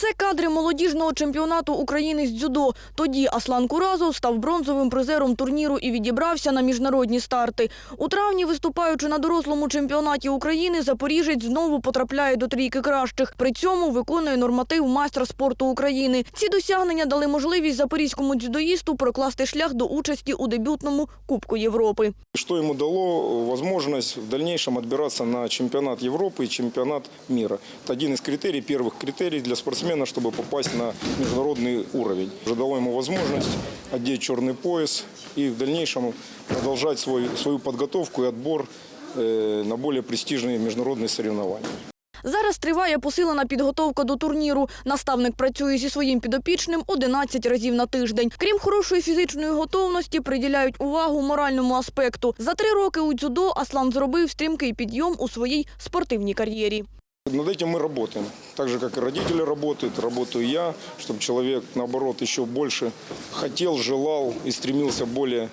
Це кадри молодіжного чемпіонату України з дзюдо. Тоді Аслан Куразов став бронзовим призером турніру і відібрався на міжнародні старти. У травні, виступаючи на дорослому чемпіонаті України, запоріжець знову потрапляє до трійки кращих. При цьому виконує норматив майстра спорту України. Ці досягнення дали можливість запорізькому дзюдоїсту прокласти шлях до участі у дебютному Кубку Європи. Что ему дало возможность в дальнейшем отбираться на чемпионат Европы и чемпионат мира. Это один из критерий, первых критерий для спортсмена, чтобы попасть на международный уровень. Уже дало ему возможность одеть черный пояс и в дальнейшем продолжать свой, свою подготовку и отбор э, на более престижные международные соревнования. Зараз триває посилена підготовка до турніру. Наставник працює зі своїм підопічним 11 разів на тиждень. Крім хорошої фізичної готовності, приділяють увагу моральному аспекту. За три роки у дзюдо Аслан зробив стрімкий підйом у своїй спортивній кар'єрі. Над этим мы работаем. Так же, как и родители работают, работаю я, чтобы человек, наоборот, еще больше хотел, желал и стремился более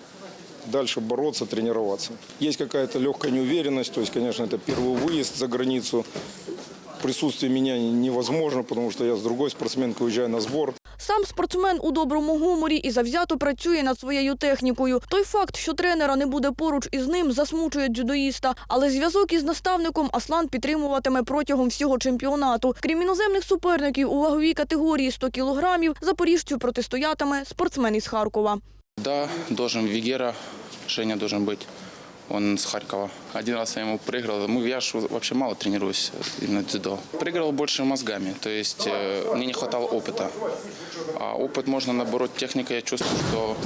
дальше бороться, тренироваться. Есть какая-то легкая неуверенность, то есть, конечно, это первый выезд за границу. Присутствие меня невозможно, потому что я с другой спортсменкой уезжаю на сбор. Сам спортсмен у доброму гуморі і завзято працює над своєю технікою. Той факт, що тренера не буде поруч із ним, засмучує дзюдоїста. Але зв'язок із наставником Аслан підтримуватиме протягом всього чемпіонату. Крім іноземних суперників у ваговій категорії 100 кілограмів, запоріжцю протистоятиме спортсмен із Харкова. Да, должен Вигера, Женя должен быть Он с Харькова. Один раз я ему проиграл. Мы, я ж вообще мало тренируюсь именно дзюдо. Проиграл больше мозгами, то есть э, мне не хватало опыта. А опыт можно, наоборот, техника, я чувствую, что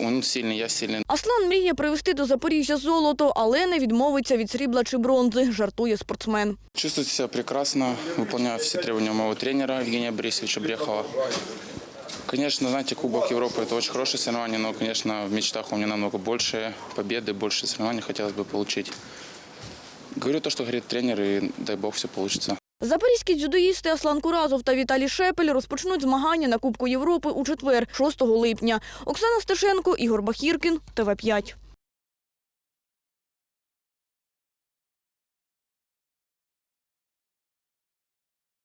он сильный, я сильный. Аслан мріє привезти до Запоріжжя золото, але не відмовиться від срібла чи бронзи, жартує спортсмен. Чувствую себя прекрасно, выполняю все требования моего тренера Евгения Борисовича Брехова. Конечно, знаете, Кубок Европы – это очень хорошее соревнование, но, конечно, в мечтах у меня намного больше победы, больше соревнований хотелось бы получить. Говорю то, что говорит тренер, и дай бог все получится. Запорізькі дзюдоїсти Аслан Куразов та Віталій Шепель розпочнуть змагання на Кубку Європи у четвер, 6 липня. Оксана Стешенко, Ігор Бахіркін, ТВ5.